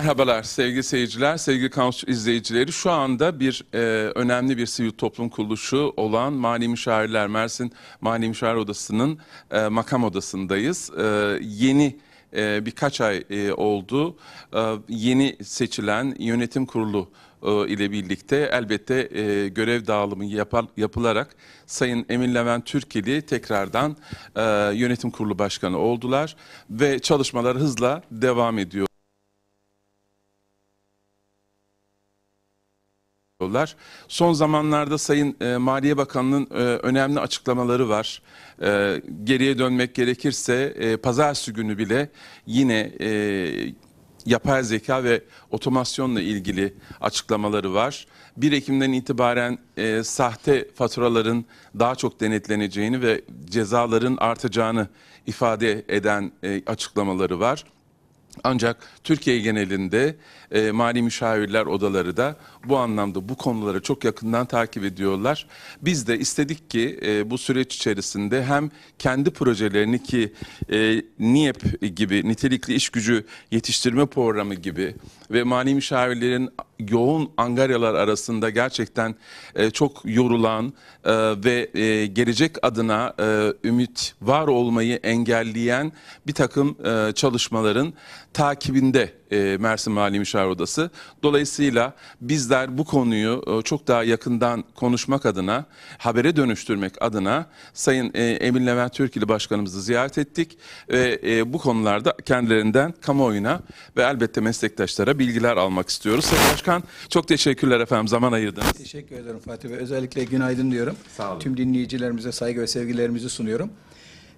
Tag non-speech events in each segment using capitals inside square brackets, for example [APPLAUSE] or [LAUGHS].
Merhabalar sevgili seyirciler, sevgili kampüs izleyicileri. Şu anda bir e, önemli bir sivil toplum kuruluşu olan Mali Müşavirler Mersin Mali Müşavir Odası'nın e, makam odasındayız. E, yeni e, birkaç ay e, oldu. E, yeni seçilen yönetim kurulu e, ile birlikte elbette e, görev dağılımı yapar, yapılarak Sayın Emin Levent Türkeli tekrardan e, yönetim kurulu başkanı oldular ve çalışmalar hızla devam ediyor. Yapıyorlar. Son zamanlarda Sayın e, Maliye Bakanı'nın e, önemli açıklamaları var. E, geriye dönmek gerekirse e, pazartesi günü bile yine e, yapay zeka ve otomasyonla ilgili açıklamaları var. 1 Ekim'den itibaren e, sahte faturaların daha çok denetleneceğini ve cezaların artacağını ifade eden e, açıklamaları var. Ancak Türkiye genelinde e, mali müşavirler odaları da bu anlamda bu konuları çok yakından takip ediyorlar. Biz de istedik ki e, bu süreç içerisinde hem kendi projelerini ki e, NİEP gibi nitelikli iş gücü yetiştirme programı gibi ve mali müşavirlerin yoğun angaryalar arasında gerçekten e, çok yorulan e, ve e, gelecek adına e, ümit var olmayı engelleyen bir takım e, çalışmaların takibinde e, Mersin Mali Müşavir Odası. Dolayısıyla bizler bu konuyu e, çok daha yakından konuşmak adına, habere dönüştürmek adına Sayın e, Emin Levent Türkili Başkanımızı ziyaret ettik ve e, bu konularda kendilerinden kamuoyuna ve elbette meslektaşlara bilgiler almak istiyoruz. Sayın Başkan çok teşekkürler efendim zaman ayırdınız. Teşekkür ederim Fatih Bey. Özellikle günaydın diyorum. Sağ olun. Tüm dinleyicilerimize saygı ve sevgilerimizi sunuyorum.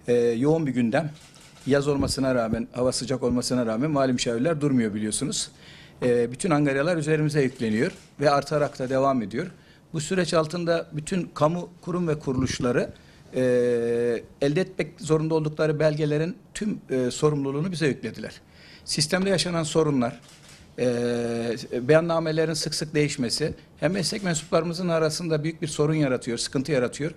Ee, yoğun bir gündem. Yaz olmasına rağmen, hava sıcak olmasına rağmen mali müşavirler durmuyor biliyorsunuz. Ee, bütün angaryalar üzerimize yükleniyor ve artarak da devam ediyor. Bu süreç altında bütün kamu kurum ve kuruluşları e, elde etmek zorunda oldukları belgelerin tüm e, sorumluluğunu bize yüklediler. Sistemde yaşanan sorunlar, e, beyannamelerin sık sık değişmesi hem meslek mensuplarımızın arasında büyük bir sorun yaratıyor, sıkıntı yaratıyor.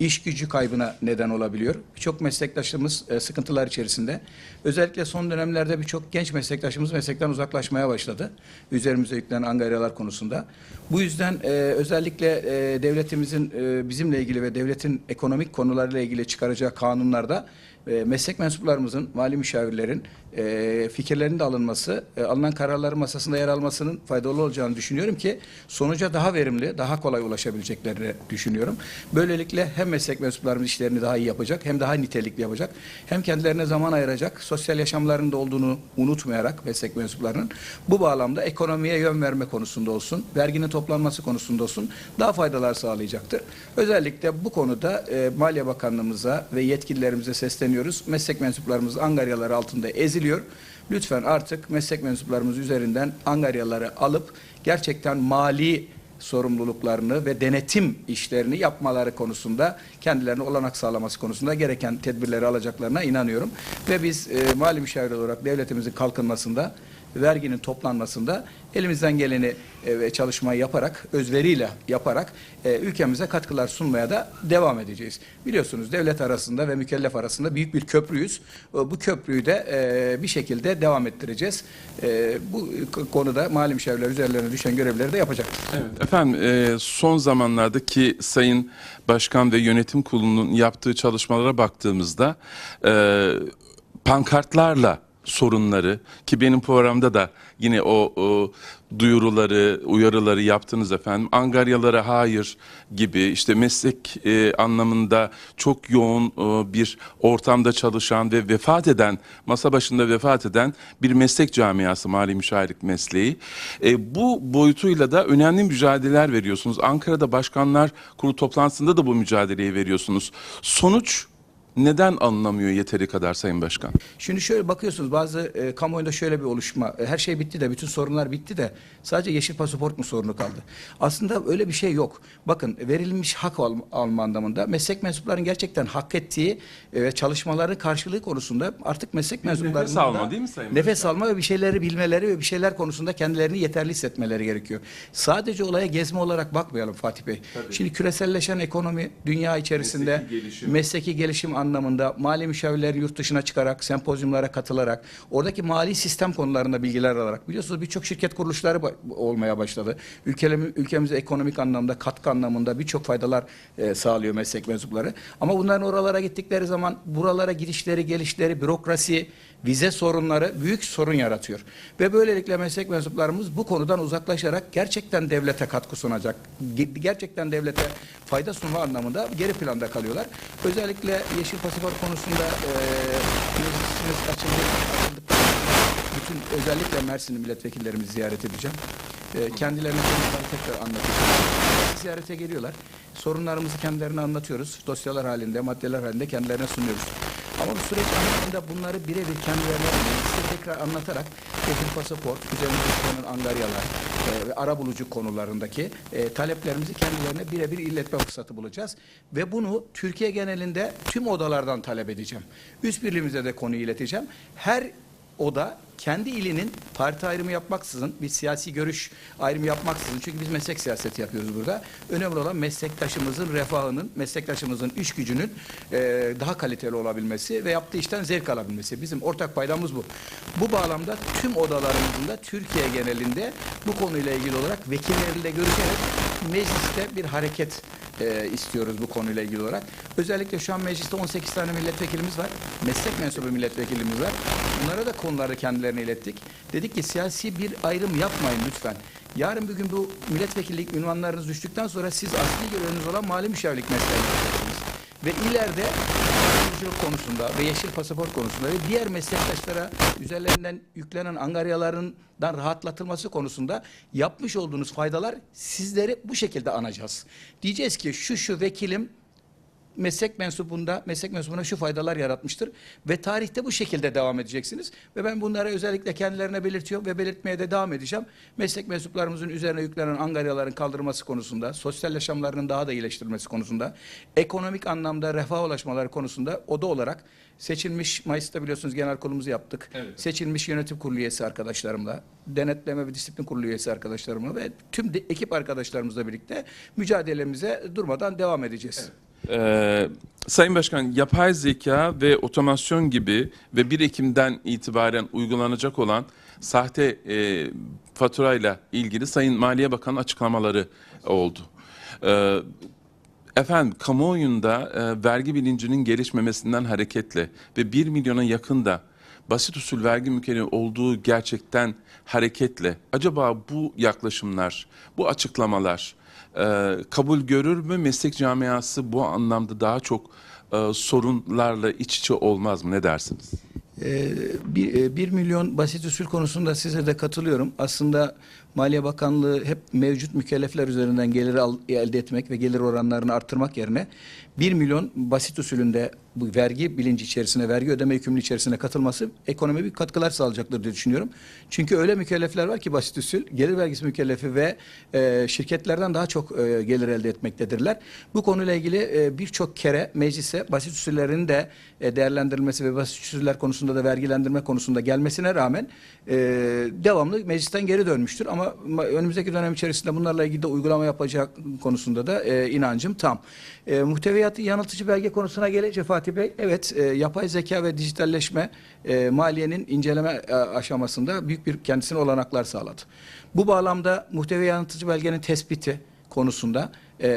İş gücü kaybına neden olabiliyor. Birçok meslektaşımız e, sıkıntılar içerisinde. Özellikle son dönemlerde birçok genç meslektaşımız meslekten uzaklaşmaya başladı. Üzerimize yüklenen angaryalar konusunda. Bu yüzden e, özellikle e, devletimizin e, bizimle ilgili ve devletin ekonomik konularıyla ilgili çıkaracağı kanunlarda e, meslek mensuplarımızın, mali müşavirlerin e, fikirlerinin de alınması, e, alınan kararların masasında yer almasının faydalı olacağını düşünüyorum ki sonuca daha verimli, daha kolay ulaşabileceklerini düşünüyorum. Böylelikle hem meslek mensuplarımız işlerini daha iyi yapacak, hem daha nitelikli yapacak, hem kendilerine zaman ayıracak, sosyal yaşamlarında olduğunu unutmayarak meslek mensuplarının bu bağlamda ekonomiye yön verme konusunda olsun, verginin toplanması konusunda olsun daha faydalar sağlayacaktır. Özellikle bu konuda e, Maliye Bakanlığımıza ve yetkililerimize sesleniyoruz. Meslek mensuplarımız angaryalar altında eziliyor. Lütfen artık meslek mensuplarımız üzerinden angaryaları alıp gerçekten mali sorumluluklarını ve denetim işlerini yapmaları konusunda kendilerine olanak sağlaması konusunda gereken tedbirleri alacaklarına inanıyorum. Ve biz e, mali müşavir olarak devletimizin kalkınmasında verginin toplanmasında elimizden geleni e, ve çalışmayı yaparak, özveriyle yaparak e, ülkemize katkılar sunmaya da devam edeceğiz. Biliyorsunuz devlet arasında ve mükellef arasında büyük bir köprüyüz. E, Bu köprüyü de e, bir şekilde devam ettireceğiz. E, Bu konuda mali müşavirler üzerlerine düşen görevleri de yapacaklar. Evet, efendim e, son zamanlardaki Sayın Başkan ve Yönetim Kurulu'nun yaptığı çalışmalara baktığımızda e, pankartlarla sorunları ki benim programda da yine o, o duyuruları, uyarıları yaptınız efendim. Angaryalara hayır gibi işte meslek e, anlamında çok yoğun e, bir ortamda çalışan ve vefat eden, masa başında vefat eden bir meslek camiası mali müşavirlik mesleği. E, bu boyutuyla da önemli mücadeleler veriyorsunuz. Ankara'da başkanlar kurulu toplantısında da bu mücadeleyi veriyorsunuz. Sonuç neden alınamıyor yeteri kadar Sayın Başkan? Şimdi şöyle bakıyorsunuz bazı e, kamuoyunda şöyle bir oluşma. e, her şey bitti de bütün sorunlar bitti de sadece yeşil pasaport mu sorunu kaldı? Aslında öyle bir şey yok. Bakın verilmiş hak al, alma anlamında meslek mensuplarının gerçekten hak ettiği e, ve çalışmaları karşılığı konusunda artık meslek mensuplarının nefes alma değil mi Sayın Nefes alma ve bir şeyleri bilmeleri ve bir şeyler konusunda kendilerini yeterli hissetmeleri gerekiyor. Sadece olaya gezme olarak bakmayalım Fatih Bey. Şimdi küreselleşen ekonomi dünya içerisinde Mesleki gelişim. mesleki gelişim anlamında anlamında mali müşavirler yurt dışına çıkarak, sempozyumlara katılarak, oradaki mali sistem konularında bilgiler alarak, biliyorsunuz birçok şirket kuruluşları olmaya başladı. Ülkemiz, ülkemize ekonomik anlamda, katkı anlamında birçok faydalar e, sağlıyor meslek mensupları. Ama bunların oralara gittikleri zaman buralara gidişleri, gelişleri, bürokrasi, vize sorunları büyük sorun yaratıyor. Ve böylelikle meslek mensuplarımız bu konudan uzaklaşarak gerçekten devlete katkı sunacak, ge- gerçekten devlete fayda sunma anlamında geri planda kalıyorlar. Özellikle yeşil pasaport konusunda e, açıldı, açıldıktan bütün özellikle Mersin'li milletvekillerimizi ziyaret edeceğim. E, kendilerine konuları tekrar anlatacağım. Ziyarete geliyorlar. Sorunlarımızı kendilerine anlatıyoruz. Dosyalar halinde, maddeler halinde kendilerine sunuyoruz. Ama bu süreç anlamında bunları birebir kendilerine size tekrar anlatarak yeşil pasaport, üzerinde tutulan angaryalar e, ve ara bulucu konularındaki e, taleplerimizi kendilerine birebir iletme fırsatı bulacağız. Ve bunu Türkiye genelinde tüm odalardan talep edeceğim. Üst birliğimize de konuyu ileteceğim. Her oda kendi ilinin parti ayrımı yapmaksızın, bir siyasi görüş ayrımı yapmaksızın, çünkü biz meslek siyaseti yapıyoruz burada. Önemli olan meslektaşımızın refahının, meslektaşımızın iş gücünün e, daha kaliteli olabilmesi ve yaptığı işten zevk alabilmesi. Bizim ortak paydamız bu. Bu bağlamda tüm odalarımızın da Türkiye genelinde bu konuyla ilgili olarak vekilleriyle görüşerek mecliste bir hareket e, istiyoruz bu konuyla ilgili olarak. Özellikle şu an mecliste 18 tane milletvekilimiz var. Meslek mensubu milletvekilimiz var. Bunlara da konuları kendilerine ilettik. Dedik ki siyasi bir ayrım yapmayın lütfen. Yarın bir gün bu milletvekillik ünvanlarınız düştükten sonra siz asli göreviniz olan mali müşavirlik mesleğini. Ve ileride yolculuk konusunda ve yeşil pasaport konusunda ve diğer meslektaşlara üzerlerinden yüklenen angaryalarından rahatlatılması konusunda yapmış olduğunuz faydalar sizleri bu şekilde anacağız. Diyeceğiz ki şu şu vekilim meslek mensubunda meslek mensubuna şu faydalar yaratmıştır ve tarihte bu şekilde devam edeceksiniz ve ben bunları özellikle kendilerine belirtiyorum ve belirtmeye de devam edeceğim. Meslek mensuplarımızın üzerine yüklenen angaryaların kaldırılması konusunda, sosyal yaşamlarının daha da iyileştirilmesi konusunda, ekonomik anlamda refah ulaşmaları konusunda oda olarak seçilmiş Mayıs'ta biliyorsunuz genel kurulumuzu yaptık. Evet. Seçilmiş yönetim kurulu üyesi arkadaşlarımla, denetleme ve disiplin kurulu üyesi arkadaşlarımla ve tüm de, ekip arkadaşlarımızla birlikte mücadelemize durmadan devam edeceğiz. Ee, Sayın Başkan, yapay zeka ve otomasyon gibi ve 1 Ekim'den itibaren uygulanacak olan sahte e, faturayla ilgili Sayın Maliye Bakanı açıklamaları oldu. Ee, efendim, kamuoyunda e, vergi bilincinin gelişmemesinden hareketle ve 1 milyona yakın da basit usul vergi mükellefi olduğu gerçekten hareketle acaba bu yaklaşımlar, bu açıklamalar e, kabul görür mü? Meslek camiası bu anlamda daha çok e, sorunlarla iç içe olmaz mı? Ne dersiniz? Ee, bir, e, milyon basit usul konusunda size de katılıyorum. Aslında Maliye Bakanlığı hep mevcut mükellefler üzerinden gelir al- elde etmek ve gelir oranlarını arttırmak yerine 1 milyon basit usulünde bu vergi bilinci içerisine, vergi ödeme yükümlülüğü içerisine katılması ekonomiye bir katkılar sağlayacaktır diye düşünüyorum. Çünkü öyle mükellefler var ki basit usul, gelir vergisi mükellefi ve e, şirketlerden daha çok e, gelir elde etmektedirler. Bu konuyla ilgili e, birçok kere meclise basit usullerin de e, değerlendirilmesi ve basit usuller konusunda da vergilendirme konusunda gelmesine rağmen e, devamlı meclisten geri dönmüştür. Ama ma- önümüzdeki dönem içerisinde bunlarla ilgili de uygulama yapacak konusunda da e, inancım tam. E, muhteviyatı yanıltıcı belge konusuna gelince Fatih Bey, evet e, yapay zeka ve dijitalleşme e, maliyenin inceleme e, aşamasında büyük bir kendisine olanaklar sağladı. Bu bağlamda muhtevi yanıltıcı belgenin tespiti konusunda e,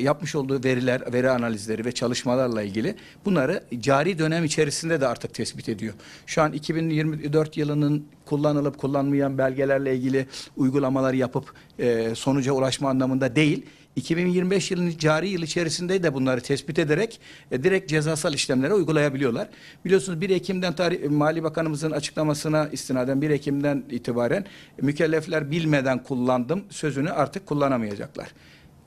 yapmış olduğu veriler, veri analizleri ve çalışmalarla ilgili bunları cari dönem içerisinde de artık tespit ediyor. Şu an 2024 yılının kullanılıp kullanmayan belgelerle ilgili uygulamalar yapıp e, sonuca ulaşma anlamında değil, 2025 yılının cari yıl içerisinde de bunları tespit ederek e, direkt cezasal işlemlere uygulayabiliyorlar. Biliyorsunuz 1 Ekim'den tarih, Mali Bakanımızın açıklamasına istinaden 1 Ekim'den itibaren mükellefler bilmeden kullandım sözünü artık kullanamayacaklar.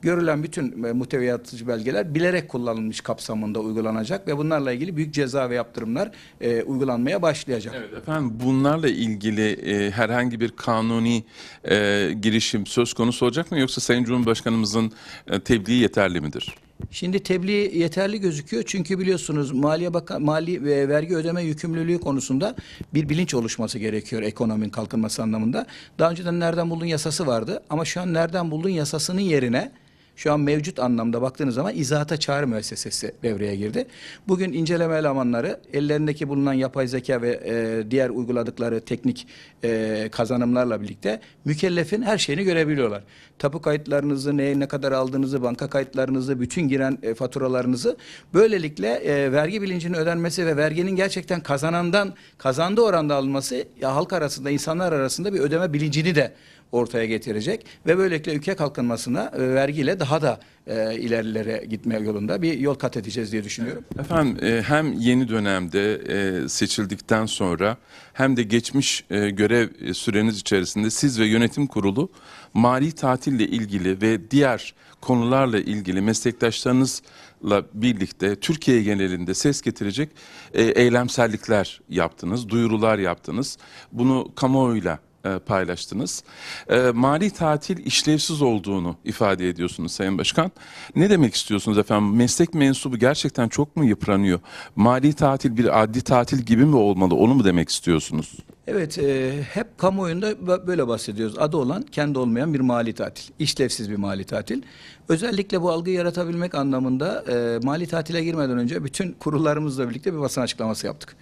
Görülen bütün e, muhteviyatıcı belgeler bilerek kullanılmış kapsamında uygulanacak ve bunlarla ilgili büyük ceza ve yaptırımlar e, uygulanmaya başlayacak. Evet efendim bunlarla ilgili e, herhangi bir kanuni e, girişim söz konusu olacak mı yoksa Sayın Cumhurbaşkanımızın e, tebliği yeterli midir? Şimdi tebliğ yeterli gözüküyor çünkü biliyorsunuz Maliye Bakan mali ve vergi ödeme yükümlülüğü konusunda bir bilinç oluşması gerekiyor ekonominin kalkınması anlamında. Daha önceden nereden buldun yasası vardı ama şu an nereden buldun yasasının yerine Şu an mevcut anlamda baktığınız zaman izahata çağrı müessesesi devreye girdi. Bugün inceleme elemanları ellerindeki bulunan yapay zeka ve e, diğer uyguladıkları teknik e, kazanımlarla birlikte mükellefin her şeyini görebiliyorlar. Tapu kayıtlarınızı, neye ne kadar aldığınızı, banka kayıtlarınızı, bütün giren e, faturalarınızı böylelikle e, vergi bilincinin ödenmesi ve verginin gerçekten kazanandan kazandığı oranda alınması ya halk arasında, insanlar arasında bir ödeme bilincini de ortaya getirecek ve böylelikle ülke kalkınmasına e, vergiyle daha da e, ilerilere gitme yolunda bir yol kat edeceğiz diye düşünüyorum. Efendim e, hem yeni dönemde e, seçildikten sonra hem de geçmiş e, görev e, süreniz içerisinde siz ve yönetim kurulu mali tatille ilgili ve diğer konularla ilgili meslektaşlarınızla birlikte Türkiye genelinde ses getirecek e, eylemsellikler yaptınız, duyurular yaptınız. Bunu kamuoyuyla e, paylaştınız. E, mali tatil işlevsiz olduğunu ifade ediyorsunuz Sayın Başkan. Ne demek istiyorsunuz efendim? Meslek mensubu gerçekten çok mu yıpranıyor? Mali tatil bir adli tatil gibi mi olmalı? Onu mu demek istiyorsunuz? Evet, e, hep kamuoyunda bö- böyle bahsediyoruz. Adı olan, kendi olmayan bir mali tatil. İşlevsiz bir mali tatil. Özellikle bu algıyı yaratabilmek anlamında e, mali tatile girmeden önce bütün kurullarımızla birlikte bir basın açıklaması yaptık.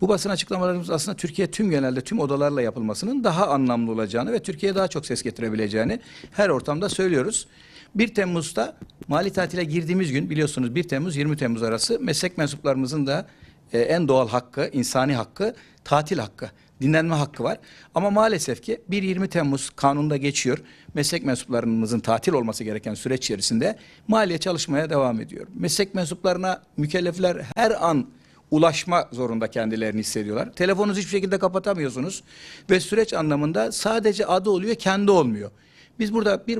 Bu basın açıklamalarımız aslında Türkiye tüm genelde tüm odalarla yapılmasının daha anlamlı olacağını ve Türkiye'ye daha çok ses getirebileceğini her ortamda söylüyoruz. 1 Temmuz'da mali tatile girdiğimiz gün biliyorsunuz 1 Temmuz 20 Temmuz arası meslek mensuplarımızın da e, en doğal hakkı, insani hakkı, tatil hakkı, dinlenme hakkı var. Ama maalesef ki 1-20 Temmuz kanunda geçiyor. Meslek mensuplarımızın tatil olması gereken süreç içerisinde maliye çalışmaya devam ediyor. Meslek mensuplarına mükellefler her an ulaşma zorunda kendilerini hissediyorlar. Telefonunuzu hiçbir şekilde kapatamıyorsunuz ve süreç anlamında sadece adı oluyor, kendi olmuyor. Biz burada 1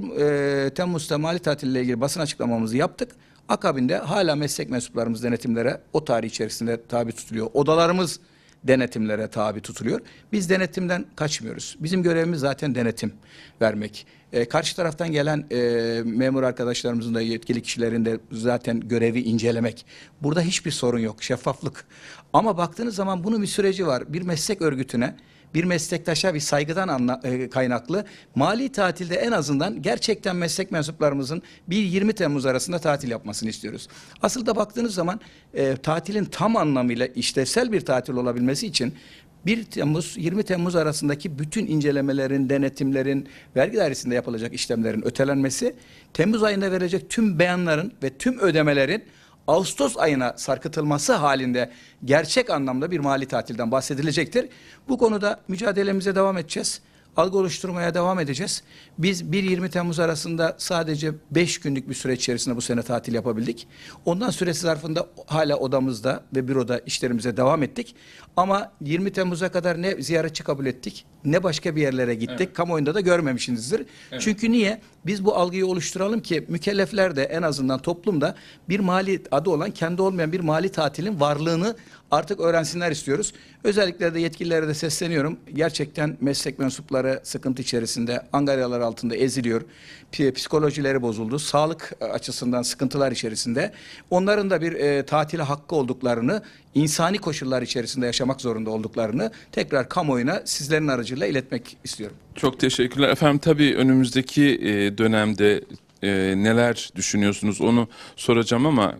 e, Temmuz'da mali tatille ilgili basın açıklamamızı yaptık. Akabinde hala meslek mensuplarımız denetimlere o tarih içerisinde tabi tutuluyor. Odalarımız denetimlere tabi tutuluyor. Biz denetimden kaçmıyoruz. Bizim görevimiz zaten denetim vermek. E, karşı taraftan gelen e, memur arkadaşlarımızın da yetkili kişilerin de zaten görevi incelemek. Burada hiçbir sorun yok. Şeffaflık. Ama baktığınız zaman bunun bir süreci var. Bir meslek örgütüne bir meslektaşa bir saygıdan anla, e, kaynaklı mali tatilde en azından gerçekten meslek mensuplarımızın 1-20 Temmuz arasında tatil yapmasını istiyoruz. Asıl da baktığınız zaman e, tatilin tam anlamıyla işlevsel bir tatil olabilmesi için 1 Temmuz 20 Temmuz arasındaki bütün incelemelerin, denetimlerin, vergi dairesinde yapılacak işlemlerin ötelenmesi, Temmuz ayında verecek tüm beyanların ve tüm ödemelerin Ağustos ayına sarkıtılması halinde gerçek anlamda bir mali tatilden bahsedilecektir. Bu konuda mücadelemize devam edeceğiz. Algı oluşturmaya devam edeceğiz. Biz 1-20 Temmuz arasında sadece 5 günlük bir süre içerisinde bu sene tatil yapabildik. Ondan süresi zarfında hala odamızda ve büroda işlerimize devam ettik. Ama 20 Temmuz'a kadar ne ziyaretçi kabul ettik ne başka bir yerlere gittik. Evet. Kamuoyunda da görmemişsinizdir. Çünkü niye? Biz bu algıyı oluşturalım ki mükellefler de en azından toplumda bir mali adı olan kendi olmayan bir mali tatilin varlığını artık öğrensinler istiyoruz. Özellikle de yetkililere de sesleniyorum. Gerçekten meslek mensupları sıkıntı içerisinde, angaryalar altında eziliyor. Psikolojileri bozuldu. Sağlık e, açısından sıkıntılar içerisinde. Onların da bir e, tatile hakkı olduklarını, insani koşullar içerisinde yaşamak zorunda olduklarını tekrar kamuoyuna sizlerin aracılığıyla iletmek istiyorum. Çok teşekkürler. Efendim tabii önümüzdeki e, dönemde e, neler düşünüyorsunuz onu soracağım ama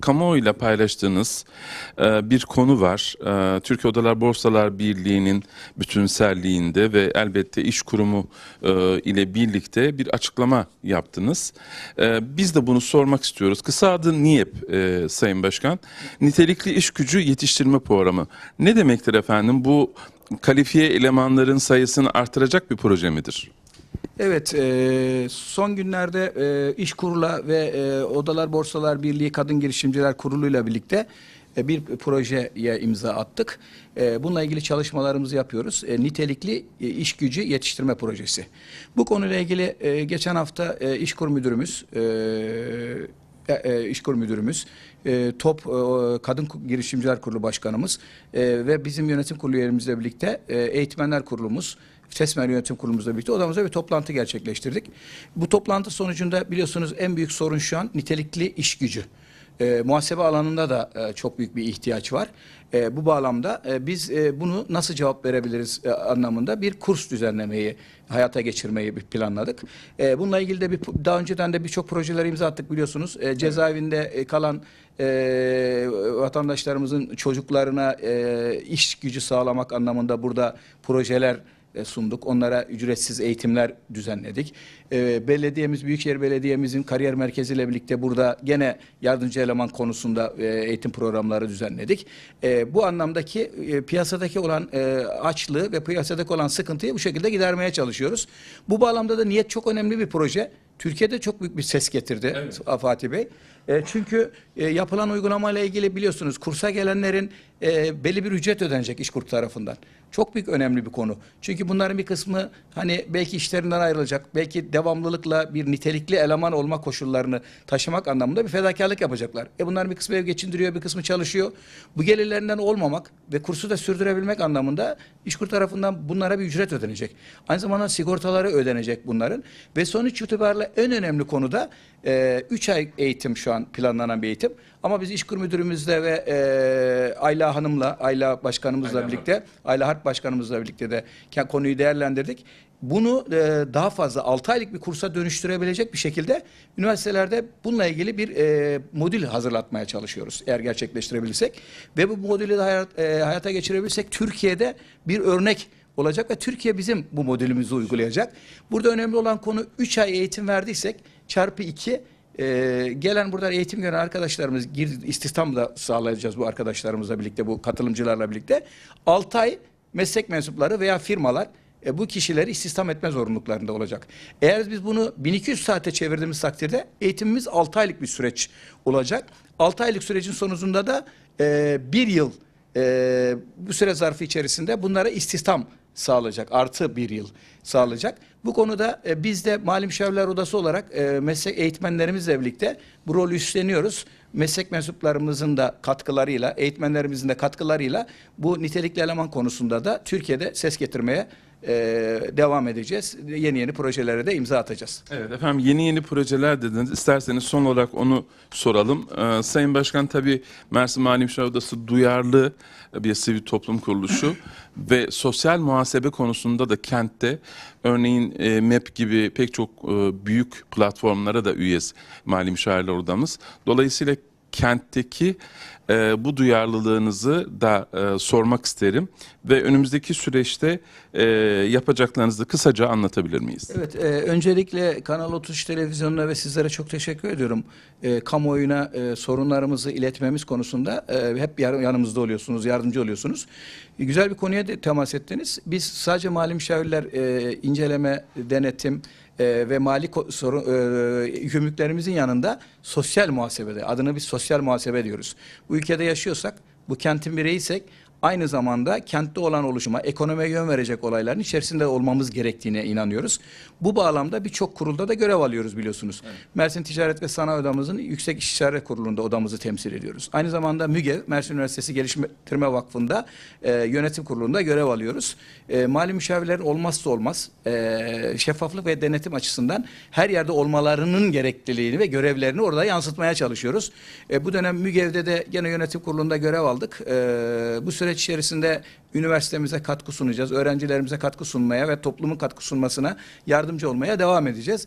kamuoyuyla paylaştığınız e, bir konu var. E, Türkiye Odalar Borsalar Birliği'nin bütünselliğinde ve elbette iş kurumu e, ile birlikte bir açıklama yaptınız. E, biz de bunu sormak istiyoruz. Kısa adı NİEP e, Sayın Başkan. Nitelikli İş Gücü Yetiştirme Programı. Ne demektir efendim? Bu kalifiye elemanların sayısını artıracak bir proje midir? Evet, e, son günlerde e, İş Kurula ve e, Odalar Borsalar Birliği Kadın Girişimciler Kurulu'yla birlikte e, bir projeye imza attık. E, bununla ilgili çalışmalarımızı yapıyoruz. E, nitelikli e, iş gücü yetiştirme projesi. Bu konuyla ilgili e, geçen hafta e, İşkur Müdürümüz, e, e, e, İşkur Müdürümüz, e, TOP e, Kadın Girişimciler Kurulu Başkanımız ve bizim yönetim kurulu üyelerimizle birlikte e, Eğitmenler Kurulumuz, Sesmer Yönetim Kurulumuzla birlikte odamızda bir toplantı gerçekleştirdik. Bu toplantı sonucunda biliyorsunuz en büyük sorun şu an nitelikli iş gücü. E, muhasebe alanında da e, çok büyük bir ihtiyaç var. E, bu bağlamda e, biz e, bunu nasıl cevap verebiliriz e, anlamında bir kurs düzenlemeyi hayata geçirmeyi bir planladık. E, bununla ilgili de bir daha önceden de birçok projeler imza attık biliyorsunuz. E, cezaevinde e, kalan e, vatandaşlarımızın çocuklarına e, iş gücü sağlamak anlamında burada projeler sunduk. Onlara ücretsiz eğitimler düzenledik. E, belediyemiz, Büyükşehir Belediye'mizin kariyer merkeziyle birlikte burada gene yardımcı eleman konusunda e, eğitim programları düzenledik. E, bu anlamdaki e, piyasadaki olan e, açlığı ve piyasadaki olan sıkıntıyı bu şekilde gidermeye çalışıyoruz. Bu bağlamda da niyet çok önemli bir proje. Türkiye'de çok büyük bir ses getirdi Fatih Bey. E, çünkü e, yapılan uygulamayla ilgili biliyorsunuz kursa gelenlerin e, belli bir ücret ödenecek İşkur tarafından. Çok büyük önemli bir konu. Çünkü bunların bir kısmı hani belki işlerinden ayrılacak, belki devamlılıkla bir nitelikli eleman olma koşullarını taşımak anlamında bir fedakarlık yapacaklar. E bunların bir kısmı ev geçindiriyor, bir kısmı çalışıyor. Bu gelirlerinden olmamak ve kursu da sürdürebilmek anlamında İşkur tarafından bunlara bir ücret ödenecek. Aynı zamanda sigortaları ödenecek bunların. Ve sonuç itibariyle en önemli konu da 3 ay eğitim şu an planlanan bir eğitim. Ama biz İşkur Müdürümüzle ve e, Ayla Hanım'la, Ayla Başkanımızla Ayla birlikte, Ayla Harp Başkanımızla birlikte de konuyu değerlendirdik. Bunu e, daha fazla 6 aylık bir kursa dönüştürebilecek bir şekilde üniversitelerde bununla ilgili bir e, modül hazırlatmaya çalışıyoruz eğer gerçekleştirebilirsek. Ve bu modülü de hayat- e, hayata geçirebilirsek Türkiye'de bir örnek olacak ve Türkiye bizim bu modelimizi uygulayacak. Burada önemli olan konu 3 ay eğitim verdiysek çarpı 2 gelen burada eğitim gören arkadaşlarımız gir, istihdam da sağlayacağız bu arkadaşlarımızla birlikte bu katılımcılarla birlikte 6 ay meslek mensupları veya firmalar e, bu kişileri istihdam etme zorunluluklarında olacak. Eğer biz bunu 1200 saate çevirdiğimiz takdirde eğitimimiz 6 aylık bir süreç olacak. 6 aylık sürecin sonucunda da e, bir yıl e, bu süre zarfı içerisinde bunlara istihdam sağlayacak. Artı bir yıl sağlayacak. Bu konuda e, biz de Mali Müşavirler Odası olarak e, meslek eğitmenlerimizle birlikte bu rolü üstleniyoruz. Meslek mensuplarımızın da katkılarıyla, eğitmenlerimizin de katkılarıyla bu nitelikli eleman konusunda da Türkiye'de ses getirmeye e, devam edeceğiz. Yeni yeni projelere de imza atacağız. Evet efendim yeni yeni projeler dediniz. İsterseniz son olarak onu soralım. Ee, Sayın Başkan tabii Mersin Mali Müşavir Odası duyarlı bir sivil toplum kuruluşu [LAUGHS] ve sosyal muhasebe konusunda da kentte örneğin e, MEP gibi pek çok e, büyük platformlara da üyez Mali Müşavirler Odamız. Dolayısıyla kentteki e, bu duyarlılığınızı da e, sormak isterim ve önümüzdeki süreçte e, yapacaklarınızı kısaca anlatabilir miyiz? Evet, e, öncelikle Kanal 33 televizyonuna ve sizlere çok teşekkür ediyorum. E, kamuoyuna e, sorunlarımızı iletmemiz konusunda e, hep yanımızda oluyorsunuz, yardımcı oluyorsunuz. E, güzel bir konuya de, temas ettiniz. Biz sadece mali müşavirler e, inceleme, denetim e, ve mali sorun, e, yükümlülüklerimizin yanında sosyal muhasebede, adını biz sosyal muhasebe diyoruz. Bu ülkede yaşıyorsak, bu kentin bireyiysek aynı zamanda kentte olan oluşuma, ekonomiye yön verecek olayların içerisinde olmamız gerektiğine inanıyoruz. Bu bağlamda birçok kurulda da görev alıyoruz biliyorsunuz. Mersin Ticaret ve Sanayi Odamızın Yüksek İstişare Kurulu'nda odamızı temsil ediyoruz. Aynı zamanda MÜGEV, Mersin Üniversitesi Geliştirme Vakfı'nda e, yönetim kurulunda görev alıyoruz. E, mali müşavirlerin olmazsa olmaz e, şeffaflık ve denetim açısından her yerde olmalarının gerekliliğini ve görevlerini orada yansıtmaya çalışıyoruz. E, bu dönem MÜGEV'de de gene yönetim kurulunda görev aldık. E, bu süreç içerisinde üniversitemize katkı sunacağız. Öğrencilerimize katkı sunmaya ve toplumun katkı sunmasına yardımcı olmaya devam edeceğiz.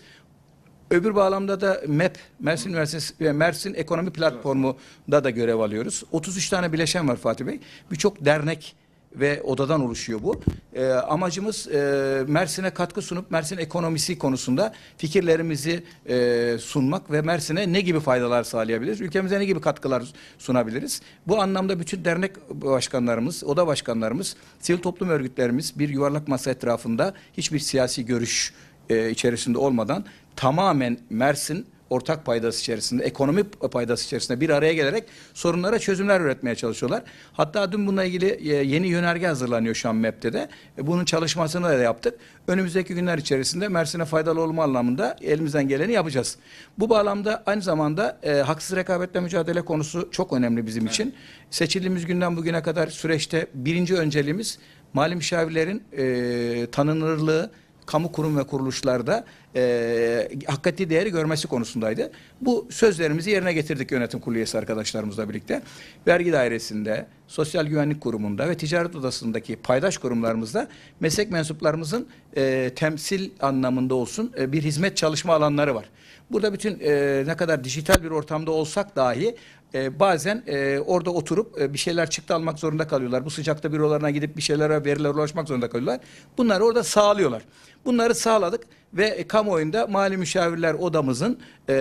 Öbür bağlamda da MEP, Mersin Üniversitesi ve Mersin Ekonomi Platformu'da da görev alıyoruz. 33 tane bileşen var Fatih Bey. Birçok dernek ve odadan oluşuyor bu. Ee, amacımız e, Mersin'e katkı sunup Mersin ekonomisi konusunda fikirlerimizi e, sunmak ve Mersin'e ne gibi faydalar sağlayabiliriz? Ülkemize ne gibi katkılar sunabiliriz? Bu anlamda bütün dernek başkanlarımız, oda başkanlarımız, sivil toplum örgütlerimiz bir yuvarlak masa etrafında hiçbir siyasi görüş e, içerisinde olmadan tamamen Mersin ortak paydası içerisinde, ekonomi paydası içerisinde bir araya gelerek sorunlara çözümler üretmeye çalışıyorlar. Hatta dün bununla ilgili e, yeni yönerge hazırlanıyor şu an MEP'te de. E, Bunun çalışmasını da yaptık. Önümüzdeki günler içerisinde Mersin'e faydalı olma anlamında elimizden geleni yapacağız. Bu bağlamda aynı zamanda e, haksız rekabetle mücadele konusu çok önemli bizim için. Seçildiğimiz günden bugüne kadar süreçte birinci önceliğimiz mali müşavirlerin e, tanınırlığı, kamu kurum ve kuruluşlarda e, hakikati değeri görmesi konusundaydı. Bu sözlerimizi yerine getirdik yönetim kurulu üyesi arkadaşlarımızla birlikte. Vergi dairesinde, Sosyal Güvenlik Kurumu'nda ve Ticaret Odası'ndaki paydaş kurumlarımızda meslek mensuplarımızın e, temsil anlamında olsun e, bir hizmet çalışma alanları var. Burada bütün e, ne kadar dijital bir ortamda olsak dahi e, bazen e, orada oturup e, bir şeyler çıktı almak zorunda kalıyorlar. Bu sıcakta bürolarına gidip bir şeylere verilere ulaşmak zorunda kalıyorlar. Bunları orada sağlıyorlar. Bunları sağladık ve e, kamuoyunda mali müşavirler odamızın e,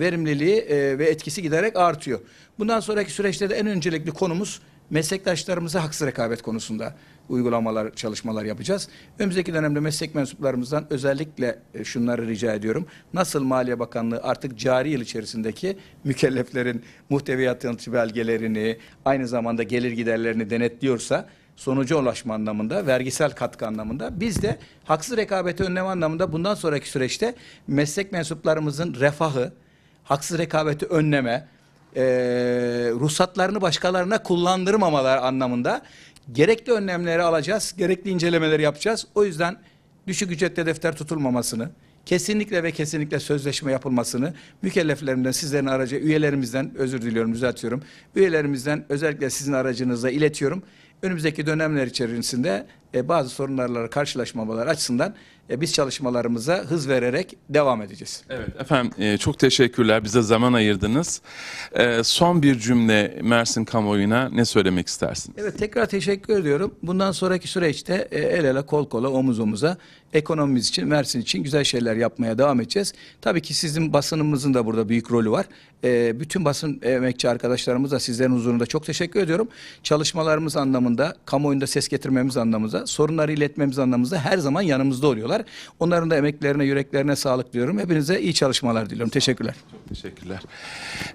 verimliliği e, ve etkisi giderek artıyor. Bundan sonraki süreçte de en öncelikli konumuz meslektaşlarımıza haksız rekabet konusunda uygulamalar, çalışmalar yapacağız. Önümüzdeki dönemde meslek mensuplarımızdan özellikle e, şunları rica ediyorum. Nasıl Maliye Bakanlığı artık cari yıl içerisindeki mükelleflerin muhteviyat yanıtı belgelerini, aynı zamanda gelir giderlerini denetliyorsa, sonuca ulaşma anlamında, vergisel katkı anlamında biz de haksız rekabeti önleme anlamında bundan sonraki süreçte meslek mensuplarımızın refahı, haksız rekabeti önleme, e, ruhsatlarını başkalarına kullandırmamalar anlamında gerekli önlemleri alacağız, gerekli incelemeleri yapacağız. O yüzden düşük ücretle defter tutulmamasını, kesinlikle ve kesinlikle sözleşme yapılmasını mükelleflerimden, sizlerin aracı, üyelerimizden, özür diliyorum, düzeltiyorum. Üyelerimizden özellikle sizin aracınızla iletiyorum. Önümüzdeki dönemler içerisinde e, bazı sorunlarla karşılaşmamalar açısından e, biz çalışmalarımıza hız vererek devam edeceğiz. Evet efendim e, çok teşekkürler bize zaman ayırdınız. E, son bir cümle Mersin kamuoyuna ne söylemek istersiniz? Evet tekrar teşekkür ediyorum. Bundan sonraki süreçte e, el ele kol kola omuz omuza ekonomimiz için Mersin için güzel şeyler yapmaya devam edeceğiz. Tabii ki sizin basınımızın da burada büyük rolü var. E, bütün basın emekçi arkadaşlarımıza sizlerin huzurunda çok teşekkür ediyorum. Çalışmalarımız anlamında, kamuoyunda ses getirmemiz anlamında, sorunları iletmemiz anlamında her zaman yanımızda oluyorlar. Onların da emeklerine, yüreklerine sağlık diyorum. Hepinize iyi çalışmalar diliyorum. Teşekkürler. Teşekkürler.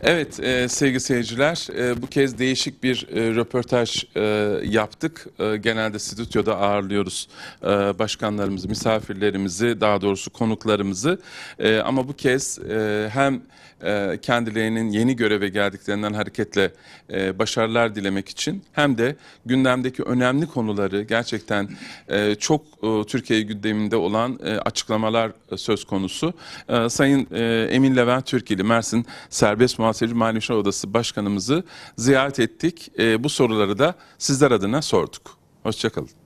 Evet e, sevgili seyirciler e, bu kez değişik bir e, röportaj e, yaptık. E, genelde stüdyoda ağırlıyoruz e, başkanlarımızı, misafirlerimizi, daha doğrusu konuklarımızı. E, ama bu kez e, hem e, kendilerinin yeni göreve geldiklerinden hareketle e, başarılar dilemek için hem de gündemdeki önemli konuları gerçekten e, çok e, Türkiye gündeminde olan e, açıklamalar e, söz konusu. E, Sayın e, Emin Levent Türkili Mersin Serbest Muhasebeci Mali Odası Başkanımızı ziyaret ettik. E, bu soruları da sizler adına sorduk. Hoşçakalın.